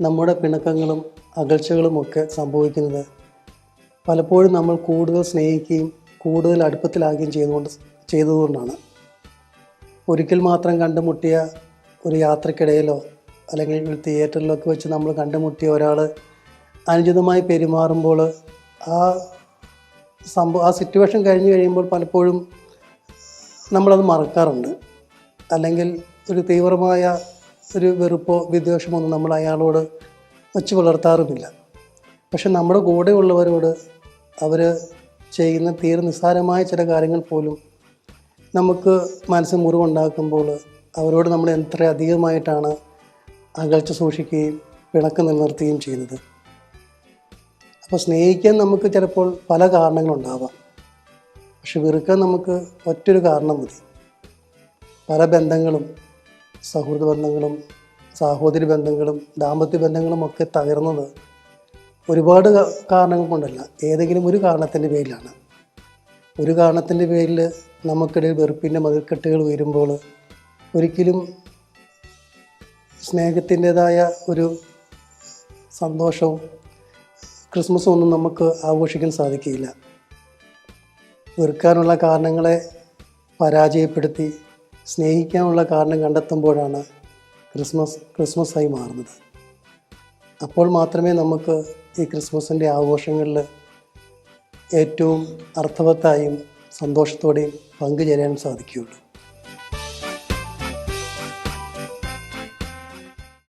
നമ്മുടെ പിണക്കങ്ങളും അകൽച്ചകളുമൊക്കെ സംഭവിക്കുന്നത് പലപ്പോഴും നമ്മൾ കൂടുതൽ സ്നേഹിക്കുകയും കൂടുതൽ അടുപ്പത്തിലാകുകയും ചെയ്തുകൊണ്ട് ചെയ്തതുകൊണ്ടാണ്. ഒരിക്കൽ മാത്രം കണ്ടുമുട്ടിയ ഒരു യാത്രക്കിടയിലോ അല്ലെങ്കിൽ ഒരു തിയേറ്ററിലൊക്കെ വെച്ച് നമ്മൾ കണ്ടുമുട്ടിയ ഒരാൾ അനുചിതമായി പെരുമാറുമ്പോൾ ആ സംഭവം ആ സിറ്റുവേഷൻ കഴിഞ്ഞ് കഴിയുമ്പോൾ പലപ്പോഴും നമ്മളത് മറക്കാറുണ്ട്. അല്ലെങ്കിൽ ഒരു തീവ്രമായ ഒരു വെറുപ്പോ വിദ്വേഷമോ ഒന്നും നമ്മൾ അയാളോട് വെച്ച് പുലർത്താറുമില്ല പക്ഷെ നമ്മുടെ കൂടെയുള്ളവരോട് അവർ ചെയ്യുന്ന തീരെ നിസ്സാരമായ ചില കാര്യങ്ങൾ പോലും നമുക്ക് മനസ്സിൽ മുറിവുണ്ടാക്കുമ്പോൾ അവരോട് നമ്മൾ എത്ര അധികമായിട്ടാണ് അകൽച്ച സൂക്ഷിക്കുകയും പിണക്ക് നിലനിർത്തുകയും ചെയ്യുന്നത്. അപ്പോൾ സ്നേഹിക്കാൻ നമുക്ക് ചിലപ്പോൾ പല കാരണങ്ങളുണ്ടാവാം. പക്ഷെ വെറുക്കാൻ നമുക്ക് ഒറ്റൊരു കാരണം മതി. പല ബന്ധങ്ങളും സൗഹൃദ ബന്ധങ്ങളും സാഹോദര്യ ബന്ധങ്ങളും ദാമ്പത്യ ബന്ധങ്ങളും ഒക്കെ തകർന്നത് ഒരുപാട് കാരണങ്ങൾ കൊണ്ടല്ല ഏതെങ്കിലും ഒരു കാരണത്തിന്റെ പേരിലാണ്. ഒരു കാരണത്തിന്റെ പേരിൽ നമുക്കിടയിൽ വെറുപ്പിന്റെ മതിൽക്കെട്ടുകൾ ഉയരുമ്പോൾ ഒരിക്കലും സ്നേഹത്തിന്റെതായ ഒരു സന്തോഷവും ക്രിസ്മസും ഒന്നും നമുക്ക് ആഘോഷിക്കാൻ സാധിക്കില്ല വെറുക്കാനുള്ള കാരണങ്ങളെ പരാജയപ്പെടുത്തി സ്നേഹിക്കാനുള്ള കാരണം കണ്ടെത്തുമ്പോഴാണ് ക്രിസ്മസ് ക്രിസ്മസായി മാറുന്നത്. അപ്പോൾ മാത്രമേ നമുക്ക് ഈ ക്രിസ്മസിന്റെ ആഘോഷങ്ങളിൽ ഏറ്റവും അർത്ഥവത്തായും സന്തോഷത്തോടെയും പങ്കുചേരാൻ സാധിക്കുകയുള്ളൂ.